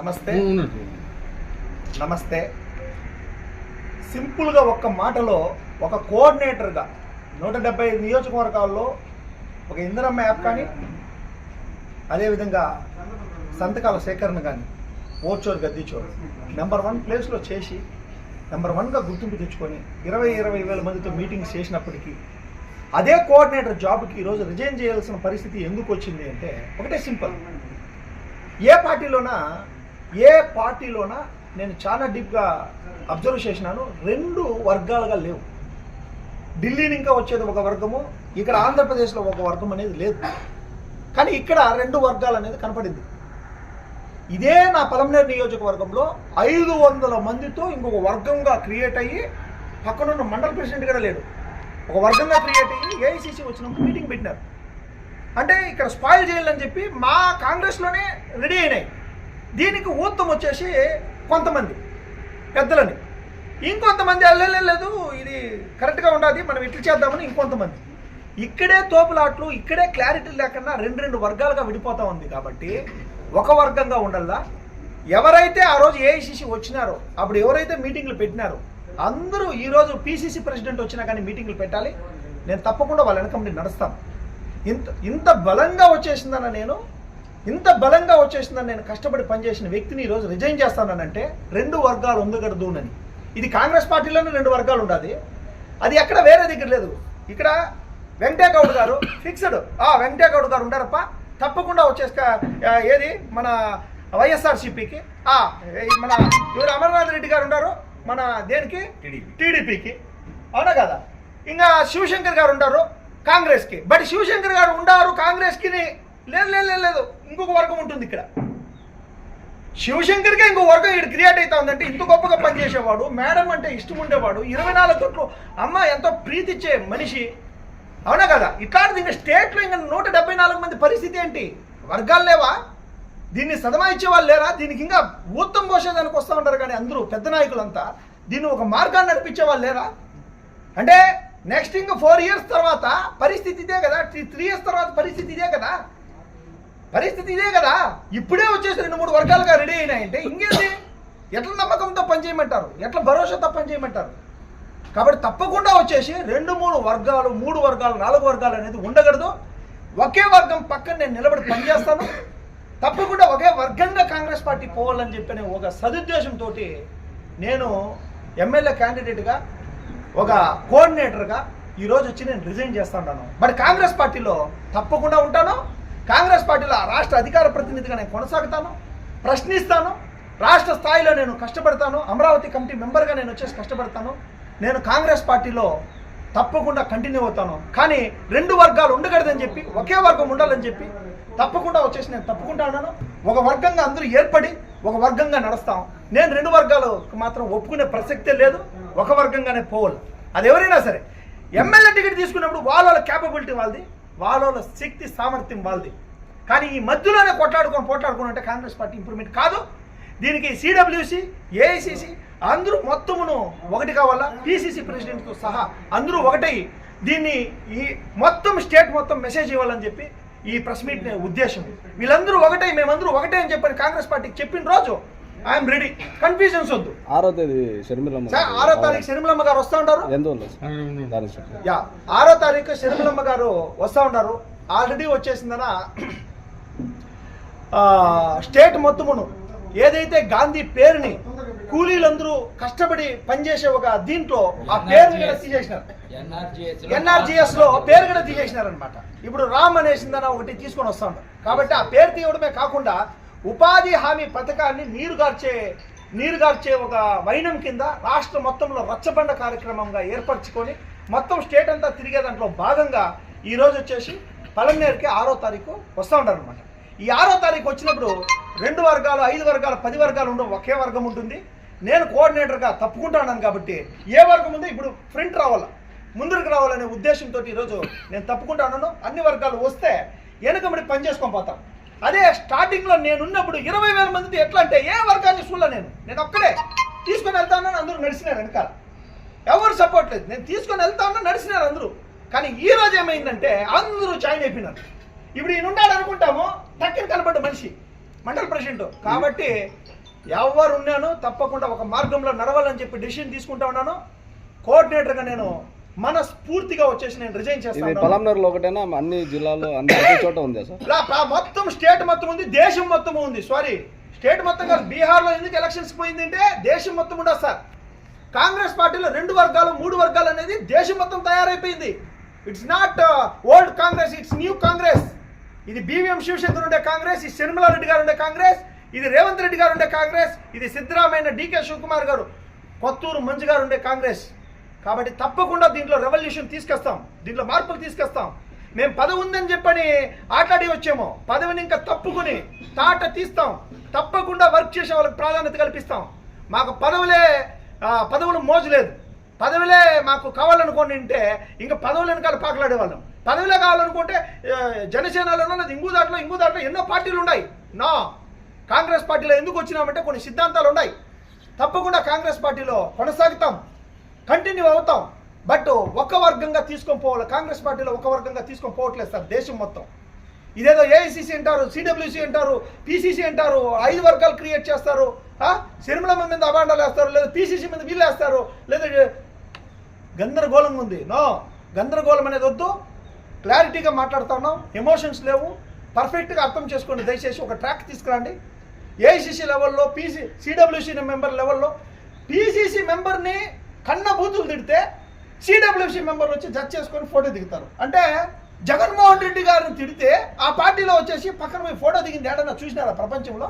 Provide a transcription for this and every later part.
నమస్తే. నమస్తే. సింపుల్గా ఒక్క మాటలో ఒక కోఆర్డినేటర్గా నూట డెబ్బై నియోజకవర్గాల్లో ఒక ఇందిరమ్మ యాప్ కానీ అదేవిధంగా సంతకాల సేకరణ కానీ ఓచోరు గద్దిచోరు నెంబర్ వన్ ప్లేస్లో చేసి నెంబర్ వన్గా గుర్తింపు తెచ్చుకొని ఇరవై ఇరవై వేల మందితో మీటింగ్స్ చేసినప్పటికీ అదే కోఆర్డినేటర్ జాబ్కి ఈరోజు రిజైన్ చేయాల్సిన పరిస్థితి ఎందుకు వచ్చింది అంటే ఒకటే సింపుల్. ఏ పార్టీలోనా ఏ పార్టీలోన నేను చాలా డీప్గా అబ్జర్వ్ చేసినాను. రెండు వర్గాలుగా లేవు. ఢిల్లీని ఇంకా వచ్చేది ఒక వర్గము ఇక్కడ ఆంధ్రప్రదేశ్లో ఒక వర్గం అనేది లేదు. కానీ ఇక్కడ రెండు వర్గాలు అనేది కనపడింది. ఇదే నా పలమనేరు నియోజకవర్గంలో ఐదు వందల మందితో ఇంకొక వర్గంగా క్రియేట్ అయ్యి పక్కనున్న మండల ప్రెసిడెంట్ కూడా లేడు. ఒక వర్గంగా క్రియేట్ అయ్యి ఏఐసిసి వచ్చినప్పుడు మీటింగ్ పెట్టినారు. అంటే ఇక్కడ స్పాయిల్ చేయాలని చెప్పి మా కాంగ్రెస్లోనే రెడీ అయినాయి. దీనికి ఊతం వచ్చేసి కొంతమంది. పెద్దలని. ఇంకొంతమంది వెళ్ళలేదు ఇది కరెక్ట్గా ఉండాలి మనం ఇట్లా చేద్దామని ఇంకొంతమంది. ఇక్కడే తోపులాట్లు ఇక్కడే క్లారిటీ లేకుండా రెండు రెండు వర్గాలుగా విడిపోతా ఉంది కాబట్టి ఒక వర్గంగా ఉండల్లా. ఎవరైతే ఆ రోజు ఏఐసిసి వచ్చినారో అప్పుడు ఎవరైతే మీటింగ్లు పెట్టినారో అందరూ ఈరోజు పిసిసి ప్రెసిడెంట్ వచ్చినా కానీ మీటింగ్లు పెట్టాలి. నేను తప్పకుండా వాళ్ళ వెనకం నడుస్తాను. ఇంత ఇంత బలంగా వచ్చేసిందన్న నేను ఇంత బలంగా వచ్చేసిందని నేను కష్టపడి పనిచేసిన వ్యక్తిని ఈరోజు రిజైన్ చేస్తానంటే రెండు వర్గాలు ఉండగడదునని ఇది కాంగ్రెస్ పార్టీలోనే రెండు వర్గాలు ఉండాలి. అది ఎక్కడ వేరే దగ్గర లేదు. ఇక్కడ వెంకటేగౌడ్ గారు ఫిక్స్డ్ ఆ వెంకటేగౌడ్ గారు ఉండారప్ప. తప్పకుండా వచ్చేస్క ఆ, ఏది? మన వైఎస్ఆర్సీపీకి. మన ఎవరు అమర్నాథ్ రెడ్డి గారు ఉన్నారు మన దేనికి? టీడీపీకి. అవునా కదా? ఇంకా శివశంకర్ గారు ఉంటారు కాంగ్రెస్కి. బట్ శివశంకర్ గారు ఉండారు కాంగ్రెస్కి లేదు లేదు లేదు లేదు. ఇంకొక వర్గం ఉంటుంది ఇక్కడ. శివశంకర్కి ఇంకో వర్గం ఇక్కడ క్రియేట్ అవుతా ఉందంటే ఇంత గొప్పగా పనిచేసేవాడు మేడం అంటే ఇష్టం ఉండేవాడు ఇరవై నాలుగు గంటలు అమ్మ ఎంతో ప్రీతిచ్చే మనిషి. అవునా కదా? ఇట్లాంటిది ఇంకా స్టేట్లో ఇంకా నూట డెబ్బై నాలుగు మంది పరిస్థితి ఏంటి? వర్గాలు లేవా? దీన్ని సదమా వాళ్ళు లేరా? దీనికి ఇంకా ఊత్తం పోసేదానికి వస్తూ ఉంటారు కానీ అందరూ పెద్ద నాయకులంతా. దీన్ని ఒక మార్గాన్ని నడిపించే వాళ్ళు లేరా? అంటే నెక్స్ట్ ఇంకా ఫోర్ ఇయర్స్ తర్వాత పరిస్థితి ఇదే కదా? త్రీ ఇయర్స్ తర్వాత పరిస్థితి ఇదే కదా? పరిస్థితి ఇదే కదా. ఇప్పుడే వచ్చేసి రెండు మూడు వర్గాలుగా రెడీ అయినాయంటే ఇంకేంటి? ఎట్ల నమ్మకంతో పనిచేయమంటారు ఎట్లా భరోసాతో పనిచేయమంటారు కాబట్టి తప్పకుండా వచ్చేసి రెండు మూడు వర్గాలు మూడు వర్గాలు నాలుగు వర్గాలు అనేది ఉండకూడదు. ఒకే వర్గం పక్కన నేను నిలబడి పనిచేస్తాను తప్పకుండా ఒకే వర్గంగా కాంగ్రెస్ పార్టీ పోవాలని చెప్పిన ఒక సదుద్దేశంతో నేను ఎమ్మెల్యే క్యాండిడేట్గా ఒక కోఆర్డినేటర్గా ఈరోజు వచ్చి నేను రిజైన్ చేస్తాను బట్ కాంగ్రెస్ పార్టీలో తప్పకుండా ఉంటాను. కాంగ్రెస్ పార్టీలో రాష్ట్ర అధికార ప్రతినిధిగా నేను కొనసాగుతాను ప్రశ్నిస్తాను రాష్ట్ర స్థాయిలో నేను కష్టపడతాను అమరావతి కమిటీ మెంబర్గా నేను వచ్చేసి కష్టపడతాను నేను కాంగ్రెస్ పార్టీలో తప్పకుండా కంటిన్యూ అవుతాను. కానీ రెండు వర్గాలు ఉండకూడదని చెప్పి ఒకే వర్గం ఉండాలని చెప్పి తప్పకుండా వచ్చేసి నేను తప్పకుండా ఉన్నాను. ఒక వర్గంగా అందరూ ఏర్పడి ఒక వర్గంగా నడుస్తాం. నేను రెండు వర్గాలకు మాత్రం ఒప్పుకునే ప్రసక్తే లేదు ఒక వర్గంగానే పోవాలి. అది ఎవరైనా సరే ఎమ్మెల్యే టికెట్ తీసుకున్నప్పుడు వాళ్ళ వాళ్ళ క్యాపబిలిటీ వాళ్ళది. వాళ్ళ శక్తి సామర్థ్యం వాళ్ళది. కానీ ఈ మధ్యలోనే కొట్లాడుకొని పోట్లాడుకుని అంటే కాంగ్రెస్ పార్టీ ఇంప్రూవ్మెంట్ కాదు. దీనికి సిడబ్ల్యూసి ఏఐసిసి అందరూ మొత్తమును ఒకటి కావాలా? పిసిసి ప్రెసిడెంట్తో సహా అందరూ ఒకటై దీన్ని ఈ మొత్తం స్టేట్ మొత్తం మెసేజ్ ఇవ్వాలని చెప్పి ఈ ప్రెస్ మీట్ ఉద్దేశం. వీళ్ళందరూ ఒకటే మేమందరూ ఒకటే అని చెప్పని కాంగ్రెస్ పార్టీకి చెప్పిన రోజు ఐఎమ్ రెడీ. కన్ఫ్యూజన్స్ వద్దు. ఆరో తేదీ షర్మిలమ్మ సార్ ఆరో తారీఖు శర్మిలమ్మ గారు వస్తూ ఉంటారు? చెప్పండి. యా ఆరో తారీఖు శర్మిలమ్మ గారు వస్తూ ఉన్నారు ఆల్రెడీ వచ్చేసిందన? ఆ, స్టేట్ మొత్తమును. ఏదైతే గాంధీ పేరుని కూలీలందరూ కష్టపడి పనిచేసే ఒక దీంట్లో ఆ పేరుని కూడా తీసేసినారు. ఎన్ఆర్జిఎస్లో పేరు కూడా తీసేసినారు అనమాట ఇప్పుడు రామ్ అనేసిందన ఒకటి తీసుకొని వస్తా ఉంటారు. కాబట్టి ఆ పేరు తీయడమే కాకుండా ఉపాధి హామీ పథకాన్ని నీరుగార్చే నీరుగార్చే ఒక వైనం కింద రాష్ట్ర మొత్తంలో రచ్చబండ కార్యక్రమంగా ఏర్పరచుకొని మొత్తం స్టేట్ అంతా తిరిగే దాంట్లో భాగంగా ఈరోజు వచ్చేసి పలమనేరుకి ఆరో తారీఖు వస్తూ ఉంటారు అనమాట ఈ ఆరో తారీఖు వచ్చినప్పుడు రెండు వర్గాలు ఐదు వర్గాలు పది వర్గాలు ఉండవు ఒకే వర్గం ఉంటుంది. నేను కోఆర్డినేటర్గా తప్పుకుంటాను కాబట్టి ఏ వర్గం ఉందో? ఇప్పుడు ఫ్రంట్ రావాల. ముందుకు రావాలనే ఉద్దేశంతో ఈరోజు నేను తప్పుకుంటాను అన్ని వర్గాలు వస్తే వెనుకబడి పని చేసుకొని పోతాం. అదే స్టార్టింగ్లో నేనున్నప్పుడు ఇరవై వేల మంది ఎట్లా అంటే ఏ వర్గాన్ని చూడలే నేను. నేను ఒక్కడే. తీసుకొని వెళ్తానని అందరూ నడిచినారు వెనకాల. ఎవరు సపోర్ట్ లేదు. నేను తీసుకొని వెళ్తానని నడిచినారు అందరూ. కానీ ఈ రోజు ఏమైందంటే అందరూ జాయిన్ అయిపోయినారు. ఇప్పుడు ఈయన ఉన్నాడు అనుకుంటాము టక్కన కనబడ్డ మనిషి మండల ప్రెసిడెంట్ కాబట్టి ఎవరు ఉన్నాను తప్పకుండా ఒక మార్గంలో నడవాలని చెప్పి డెసిషన్ తీసుకుంటా ఉన్నాను. కోఆర్డినేటర్గా నేను మనస్ఫూర్తిగా వచ్చేసి నేను రిజైన్ చేస్తాను. పలాంనర్లో ఒకటేనా? అన్ని జిల్లాల్లో అన్ని చోట ఉందా సార్? మొత్తం స్టేట్ మొత్తం ఉంది దేశం మొత్తం ఉంది సారీ స్టేట్ మొత్తం కాదు బీహార్లో ఎందుకు ఎలక్షన్స్ పోయింది అంటే దేశం మొత్తం ఉండదు సార్? కాంగ్రెస్ పార్టీలో రెండు వర్గాలు మూడు వర్గాలు అనేది దేశం మొత్తం తయారైపోయింది. It's not old Congress it's new Congress ఇది బీవీఎం శివశంకర్ ఉండే కాంగ్రెస్ ఇది రెడ్డి గారు ఉండే కాంగ్రెస్ ఇది రేవంత్ రెడ్డి గారు ఉండే కాంగ్రెస్ ఇది సిద్ధరామయ్య డీకే శివకుమార్ గారు కొత్తూరు మంజు గారు ఉండే కాంగ్రెస్ కాబట్టి తప్పకుండా దీంట్లో రెవల్యూషన్ తీసుకొస్తాం. దీంట్లో మార్పులు తీసుకొస్తాం. మేము పదవి ఉందని చెప్పని ఆటాడి వచ్చాము. పదవిని ఇంకా తప్పుకుని తాట తీస్తాం. తప్పకుండా వర్క్ చేసే వాళ్ళకి ప్రాధాన్యత కల్పిస్తాం. మాకు పదవులే పదవులు మోజలేదు. పదవులే మాకు కావాలనుకోండి ఉంటే ఇంకా పదవులు వెనకాల పాకలాడేవాళ్ళం. పదవులే కావాలనుకుంటే ఆ, జనసేనలోనో లేదా ఇంగు దాంట్లో ఇంగు దాంట్లో ఎన్నో పార్టీలు ఉన్నాయి. నా కాంగ్రెస్ పార్టీలో ఎందుకు వచ్చినామంటే కొన్ని సిద్ధాంతాలు ఉన్నాయి. తప్పకుండా కాంగ్రెస్ పార్టీలో కొనసాగుతాం. కంటిన్యూ అవుతాం. బట్ ఒక వర్గంగా తీసుకొని పోవాలి. కాంగ్రెస్ పార్టీలో ఒక వర్గంగా తీసుకొని పోవట్లేదు సార్ దేశం మొత్తం. ఇదేదో ఏఐసిసి అంటారు సిడబ్ల్యూసి అంటారు పిసిసి అంటారు ఐదు వర్గాలు క్రియేట్ చేస్తారు. సిరిమలమ్మ మీద అభాండాలు వేస్తారు లేదా పిసిసి మీద వీళ్ళు వేస్తారు లేదా గందరగోళం ఉంది. నో గందరగోళం అనేది వద్దు. క్లారిటీగా మాట్లాడుతున్నాం ఎమోషన్స్ లేవు. పర్ఫెక్ట్గా అర్థం చేసుకోండి. దయచేసి ఒక ట్రాక్ తీసుకురండి. ఏఐసిసి లెవెల్లో పీసీ సిడబ్ల్యూసి మెంబర్ లెవెల్లో పీసీసీ మెంబర్ని కన్న బూతులు తిడితే సిడబ్ల్యూసీ మెంబర్లు వచ్చి జడ్జ్ చేసుకొని ఫోటో దిగుతారు. అంటే జగన్మోహన్ రెడ్డి గారిని తిడితే ఆ పార్టీలో వచ్చేసి పక్కన పోయి ఫోటో దిగింది. ఏడన్నా చూసినారా ప్రపంచంలో?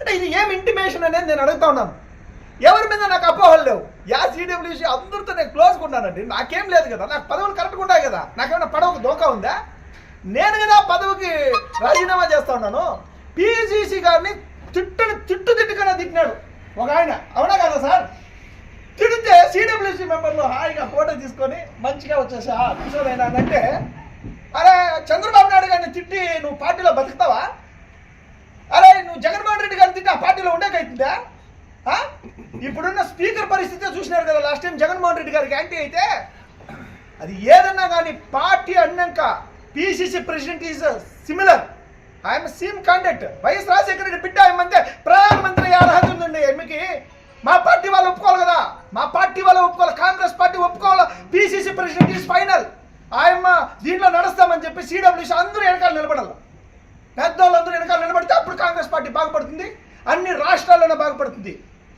అంటే ఇది ఏం ఇంటిమేషన్ అనేది నేను అడుగుతా ఉన్నాను. ఎవరి మీద నాకు అపోహలు లేవు. యా సిడబ్ల్యూసి అందరితో నేను క్లోజ్గా ఉన్నానండి. నాకేం లేదు కదా. నాకు పదవులు కరెక్ట్గా ఉన్నాయి కదా. నాకేమైనా పదవికి దోకా ఉందా? నేను కదా పదవికి రాజీనామా చేస్తా ఉన్నాను. పిసిసి గారిని తిట్టుని తిట్టు తిట్టుకనే తిట్టినాడు. ఒక ఆయన. అవునా కదా సార్? తిడితే సిడబ్ల్యూసి మెంబర్లు హాయిగా ఫోటో తీసుకొని మంచిగా వచ్చేసా కూర్చోలేనా అని అంటే అరే చంద్రబాబు నాయుడు గారిని తిట్టి నువ్వు పార్టీలో బతుకుతావా? అరే నువ్వు జగన్మోహన్ రెడ్డి గారిని తిట్టి ఆ పార్టీలో ఉండేకైతుందా? ఇప్పుడున్న స్పీకర్ పరిస్థితి చూసినారు కదా లాస్ట్ టైం జగన్మోహన్ రెడ్డి గారికి యాంటీ అయితే అది ఏదన్నా కానీ పార్టీ అన్నాక PCC president is similar I'm seem conduct YS Rajasekhara Reddy బిడ్డ ఏమంటే ప్రధానమంత్రి అర్హత ఉందండి ఎమ్మికి మా పార్టీ వాళ్ళు ఒప్పుకోవాలి కదా. మా పార్టీ వాళ్ళు ఒప్పుకోవాలి. కాంగ్రెస్ పార్టీ ఒప్పుకోవాలి? పిసిసి ప్రెసిడెంట్ ఈజ్ ఫైనల్ ఆయమ్మ దీంట్లో నడుస్తామని చెప్పి సిడబ్ల్యూసి అందరూ వెనకాల నిలబడాలి. పెద్దవాళ్ళందరూ వెనకాల నిలబడితే అప్పుడు కాంగ్రెస్ పార్టీ బాగుపడుతుంది. అన్ని రాష్ట్రాల్లోనే బాగుపడుతుంది.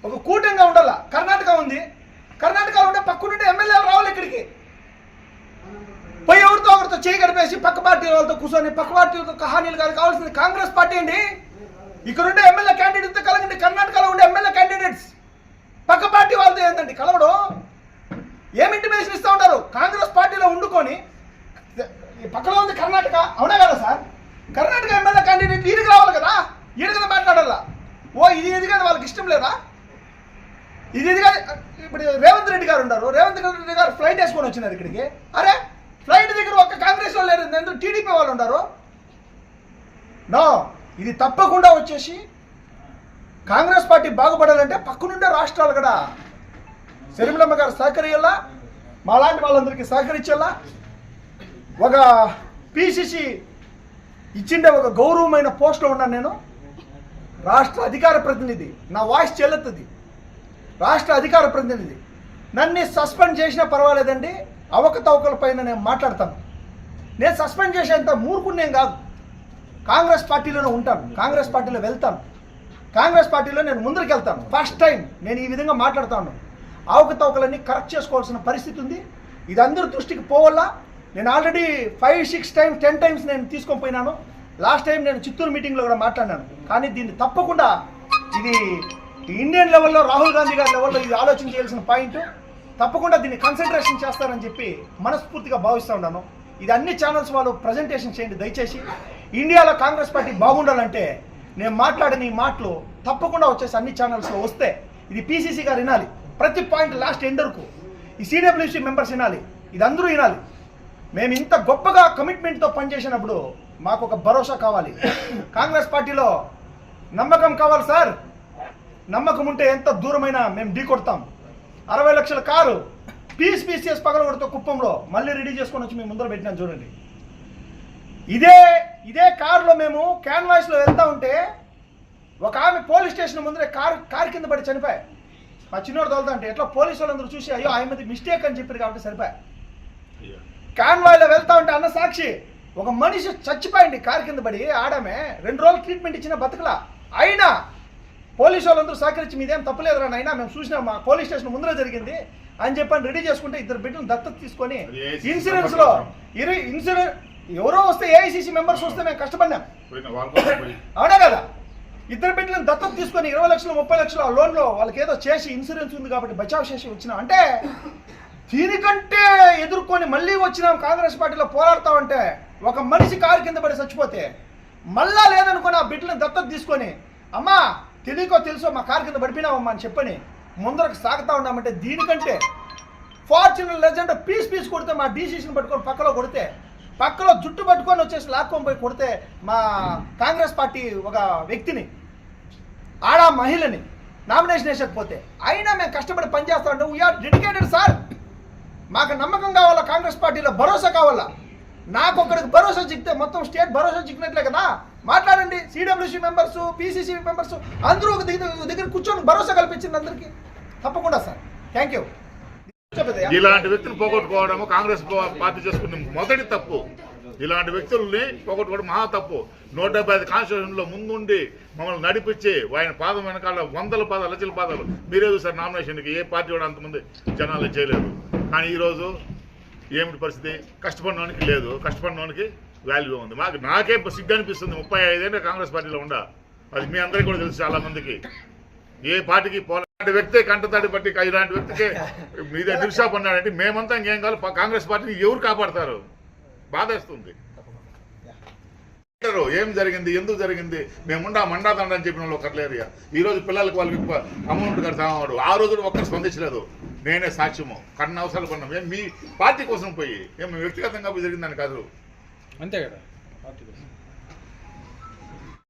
ఒక కూటంగా ఉండాల. కర్ణాటక ఉంది. కర్ణాటకలో ఉంటే పక్కనుంటే ఎమ్మెల్యేలు రావాలి ఇక్కడికి? పోయి ఎవరితో ఒకరితో చేయగడిపేసి పక్క పార్టీ వాళ్ళతో కూర్చొని పక్క పార్టీలతో కహానీలు కాదు కావాల్సింది కాంగ్రెస్ పార్టీ అండి. ఇక్కడ ఉండే ఎమ్మెల్యే క్యాండిడేట్తో కలగండి. కర్ణాటకలో ఉండే ఎమ్మెల్యే క్యాండిడేట్స్ పక్క పార్టీ వాళ్ళతో ఏంటండి కలవడం? ఏమి ఇంటిమేషన్ ఇస్తూ ఉంటారు కాంగ్రెస్ పార్టీలో ఉండుకొని ఈ పక్కలో ఉంది కర్ణాటక అవునా కదా సార్? కర్ణాటక ఎమ్మెల్యే క్యాండిడేట్ ఈడికి రావాలి కదా? ఈడ కదా మాట్లాడాలా? ఓ ఇది ఇది కదా వాళ్ళకి ఇష్టం లేదా? ఇది ఇది కాదు ఇప్పుడు రేవంత్ రెడ్డి గారు ఉన్నారు. రేవంత్ రెడ్డి గారు ఫ్లైట్ వేసుకొని వచ్చినారు ఇక్కడికి. అరే ఫ్లైట్ దగ్గర ఒక్క కాంగ్రెస్ వాళ్ళు లేరు ఎందుకు టీడీపీ వాళ్ళు ఉన్నారు. నో ఇది తప్పకుండా వచ్చేసి కాంగ్రెస్ పార్టీ బాగుపడాలంటే పక్కనుండే రాష్ట్రాలు కూడా శరీమలమ్మ గారు సహకరించేలా మాలాంటి వాళ్ళందరికీ సహకరించేలా ఒక పిసిసి ఇచ్చిండే ఒక గౌరవమైన పోస్ట్లో ఉన్నాను నేను. రాష్ట్ర అధికార ప్రతినిధి. నా వాయిస్ చెల్లుతుంది రాష్ట్ర అధికార ప్రతినిధి. నన్ను సస్పెండ్ చేసినా పర్వాలేదండి. అవకతవకల పైన నేను మాట్లాడతాను. నేను సస్పెండ్ చేసేంత మూర్ఖుణ్ణేం కాదు. కాంగ్రెస్ పార్టీలోనే ఉంటాను. కాంగ్రెస్ పార్టీలో వెళ్తాను. కాంగ్రెస్ పార్టీలో నేను ముందరికి వెళ్తాను ఫస్ట్ టైం నేను ఈ విధంగా మాట్లాడుతాను. అవకతవకలన్నీ కరెక్ట్ చేసుకోవాల్సిన పరిస్థితి ఉంది. ఇది అందరి దృష్టికి పోవాలా నేను already five six times ten times నేను తీసుకొని పోయినాను. లాస్ట్ టైం నేను చిత్తూరు మీటింగ్లో కూడా మాట్లాడినాను. కానీ దీన్ని తప్పకుండా ఇది ఇండియన్ లెవెల్లో రాహుల్ గాంధీ గారి లెవెల్లో ఇది ఆలోచన చేయాల్సిన పాయింట్ తప్పకుండా దీన్ని కన్సన్ట్రేషన్ చేస్తారని చెప్పి మనస్ఫూర్తిగా భావిస్తూ ఉన్నాను. ఇది అన్ని ఛానల్స్ వాళ్ళు ప్రజెంటేషన్ చేయండి. దయచేసి ఇండియాలో కాంగ్రెస్ పార్టీ బాగుండాలంటే నేను మాట్లాడిన ఈ మాటలు తప్పకుండా వచ్చేసి అన్ని ఛానల్స్లో వస్తే ఇది పీసీసీ గారు వినాలి. ప్రతి పాయింట్ లాస్ట్ ఎండర్కు ఈ సిడబ్ల్యూసీ మెంబర్స్ వినాలి. ఇది అందరూ వినాలి. మేము ఇంత గొప్పగా కమిట్మెంట్తో పనిచేసినప్పుడు మాకు ఒక భరోసా కావాలి. కాంగ్రెస్ పార్టీలో నమ్మకం కావాలి సార్. నమ్మకం ఉంటే ఎంత దూరమైనా మేము ఢీ కొడతాం. అరవై లక్షల కారు పీస్ పీసీఎస్ పగలగొడుతూ కుప్పంలో మళ్ళీ రెడీ చేసుకొని వచ్చి మేము ముందర పెట్టినాం చూడండి. ఇదే ఇదే కారులో మేము క్యాన్వాస్లో వెళ్తా ఉంటే ఒక ఆమె పోలీస్ స్టేషన్ ముందరే కారు కారు కింద పడి చనిపోయి మా చిన్నోడు తోలుతా అంటే ఎట్లా పోలీసు వాళ్ళందరూ చూసి అయ్యో ఆమెది మిస్టేక్ అని చెప్పారు కాబట్టి సరిపోయి కాన్వాయ్లో వెళ్తా ఉంటే అన్న సాక్షి ఒక మనిషి చచ్చిపోయింది కారు కింద పడి ఆడమే రెండు రోజులు ట్రీట్మెంట్ ఇచ్చిన బతకలా. అయినా పోలీసు వాళ్ళందరూ సహకరించి మీదేం తప్పలేదురా అయినా మేము చూసినాం మా పోలీస్ స్టేషన్ ముందర జరిగింది అని చెప్పని రెడీ చేసుకుంటే ఇద్దరు బిడ్డలు దత్తత తీసుకొని ఇన్సూరెన్స్లో ఇరు ఇన్సూరెన్స్ ఎవరో వస్తే ఏఐసిసి మెంబర్స్ వస్తే మేము కష్టపడినాం. అవునా కదా? ఇద్దరు బిడ్డలను దత్తత తీసుకొని ఇరవై లక్షలు ముప్పై లక్షలు ఆ లోన్లో వాళ్ళకి ఏదో చేసి ఇన్సూరెన్స్ ఉంది కాబట్టి బచావ్ చేసి వచ్చినాం. అంటే దీనికంటే ఎదుర్కొని మళ్ళీ వచ్చినాం కాంగ్రెస్ పార్టీలో పోరాడతామంటే ఒక మనిషి కారు కింద పడి చచ్చిపోతే మళ్ళా లేదనుకొని ఆ బిడ్డలను దత్తత తీసుకొని అమ్మా తెలియకో తెలుసో మా కారు కింద పడిపోయినామమ్మా అని చెప్పని ముందరకు సాగుతా ఉన్నామంటే దీనికంటే ఫార్చునర్ లెజెండ్ పీస్ పీస్ కొడితే మా డీసీసీని పట్టుకొని పక్కలో కొడితే పక్కలో జుట్టు పట్టుకొని వచ్చేసి లాక్కొని పోయి కొడితే మా కాంగ్రెస్ పార్టీ ఒక వ్యక్తిని ఆడ మహిళని నామినేషన్ వేసకపోతే అయినా మేము కష్టపడి పనిచేస్తామంటే వీఆర్ డెడికేటెడ్ సార్ మాకు నమ్మకం కావాలా కాంగ్రెస్ పార్టీలో భరోసా కావాలా? నాకు ఒకరికి భరోసా చిక్కితే మొత్తం స్టేట్ భరోసా చిక్కినట్లే కదా? మాట్లాడండి సిడబ్ల్యూసీ మెంబర్స్ పిసిసి మెంబర్స్ అందరూ ఒక దగ్గర దగ్గర కూర్చొని భరోసా కల్పించింది అందరికీ. తప్పకుండా సార్ థ్యాంక్ యూ ఇలాంటి వ్యక్తులు పోగొట్టుకోవడము కాంగ్రెస్ పార్టీ చేసుకున్న మొదటి తప్పు. ఇలాంటి వ్యక్తుల్ని పోగొట్టుకోవడం మహా తప్పు. నూట డెబ్బై ఐదు కాన్స్టిట్యూషన్లో ముందుండి మమ్మల్ని నడిపించి ఆయన పాదం వెనకాల వందల పాదాలు లక్షల పాదాలు. మీరే చూసారు నామినేషన్కి ఏ పార్టీ కూడా అంతమంది జనాలు చేయలేదు. కానీ ఈరోజు ఏమిటి పరిస్థితి? కష్టపడినోనికి లేదు. కష్టపడినోనికి వాల్యూ ఉంది. మాకు నాకే సిగ్గు అనిపిస్తుంది. ముప్పై ఐదేళ్ళ కాంగ్రెస్ పార్టీలో ఉండ. అది మీ అందరికీ కూడా తెలుసు చాలా మందికి ఏ పార్టీకి పోలాంటి వ్యక్తే కంటతడి పట్టి ఇలాంటి వ్యక్తికి మీదే నిరుషాపన్నాడంటే మేమంతా ఇంకేం కాదు కాంగ్రెస్ పార్టీని ఎవరు కాపాడతారు? బాధేస్తుంది. ఏం జరిగింది ఎందుకు జరిగింది? మేముండా మండాదండ అని చెప్పిన వాళ్ళు ఒకరు. ఈ రోజు పిల్లలకి వాళ్ళకి అమౌంట్ కడతామన్నాడు. ఆ రోజు ఒక్కరు స్పందించలేదు. నేనే సాక్ష్యము. కన్న అవసరాలు కొన్నాం. ఏం మీ పార్టీ కోసం పోయి ఏం వ్యక్తిగతంగా జరిగిందని కాదు. అంతే కదా.